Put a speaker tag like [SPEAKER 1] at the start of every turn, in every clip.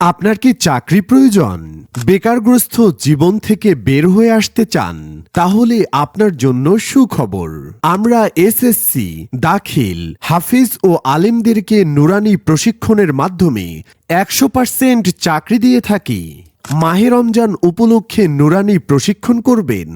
[SPEAKER 1] আপনার কি চাকরি প্রয়োজন? বেকারগ্রস্ত জীবন থেকে বের হয়ে আসতে চান, তাহলে আপনার জন্য সুখবর। আমরা এসএসসি, দাখিল, হাফিজ ও আলিমদেরকে নুরানি প্রশিক্ষণের মাধ্যমে একশো পার্সেন্ট চাকরি দিয়ে থাকি। মাহে রমজান উপলক্ষে নুরানি প্রশিক্ষণ করবেন।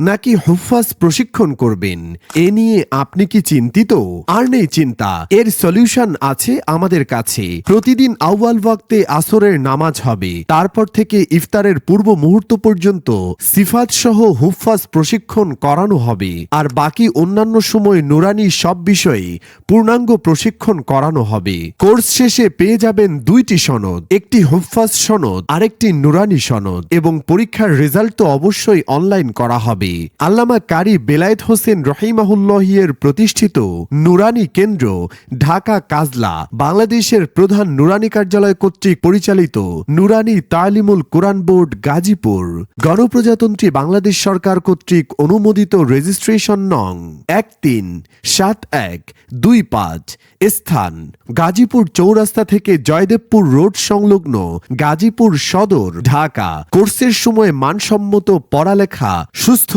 [SPEAKER 1] নাকি হুফাজ প্রশিক্ষণ করবেন? এ নিয়ে আপনি কি চিন্তিত? আর নেই চিন্তা। এর সলিউশন আছে আমাদের কাছে। প্রতিদিন আউয়াল ওয়াক্তে আসরের নামাজ হবে। তারপর থেকে ইফতারের পূর্ব মুহূর্ত পর্যন্ত সিফাত সহ হুফাজ প্রশিক্ষণ করানো হবে। আর বাকি অন্যান্য সময় নুরানি সব বিষয়ে পূর্ণাঙ্গ প্রশিক্ষণ করানো হবে। কোর্স শেষে পেয়ে যাবেন দুইটি সনদ। একটি হুফাজ সনদ, আরেকটি নুরানি সনদ। এবং পরীক্ষার রেজাল্ট তো অবশ্যই অনলাইন করা হবে। আল্লামা কারি বেলায়েত হোসেন রহিমাহুল্লাহিয়ের প্রতিষ্ঠিত নুরানি কেন্দ্র, ঢাকা কাজলা, বাংলাদেশের প্রধান নুরানি কার্যালয় কর্তৃক পরিচালিত নুরানি তালিমুল কোরআন বোর্ড, গাজীপুর। গণপ্রজাতন্ত্রী বাংলাদেশ সরকার কর্তৃক অনুমোদিত রেজিস্ট্রেশন নং এক তিন সাত এক দুই পাঁচ স্থান গাজীপুর চৌরাস্তা থেকে জয়দেবপুর রোড সংলগ্ন গাজীপুর সদর, ঢাকা। কোর্সের সময় মানসম্মত পড়ালেখা, সুস্থ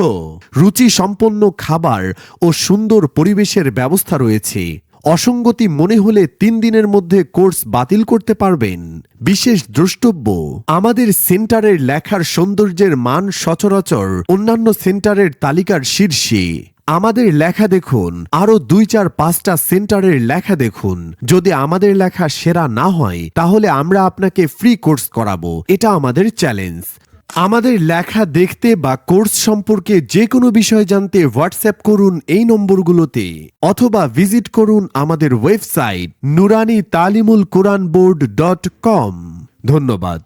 [SPEAKER 1] রুচি সম্পন্ন খাবার ও সুন্দর পরিবেশের ব্যবস্থা রয়েছে। অসঙ্গতি মনে হলে তিন দিনের মধ্যে কোর্স বাতিল করতে পারবেন। বিশেষ দ্রষ্টব্য, আমাদের সেন্টারের লেখার সৌন্দর্যের মান সচরাচর অন্যান্য সেন্টারের তালিকার শীর্ষে। আমাদের লেখা দেখুন আরও দুই চার পাঁচটা সেন্টারের লেখা দেখুন। যদি আমাদের লেখা সেরা না হয়, তাহলে আমরা আপনাকে ফ্রি কোর্স করাবো। এটা আমাদের চ্যালেঞ্জ। আমাদের লেখা দেখতে বা কোর্স সম্পর্কে যে কোনো বিষয় জানতে হোয়াটসঅ্যাপ করুন এই নম্বরগুলোতে অথবা ভিজিট করুন আমাদের ওয়েবসাইট নুরানি তালিমুল কোরআন বোর্ড ডট কম। ধন্যবাদ।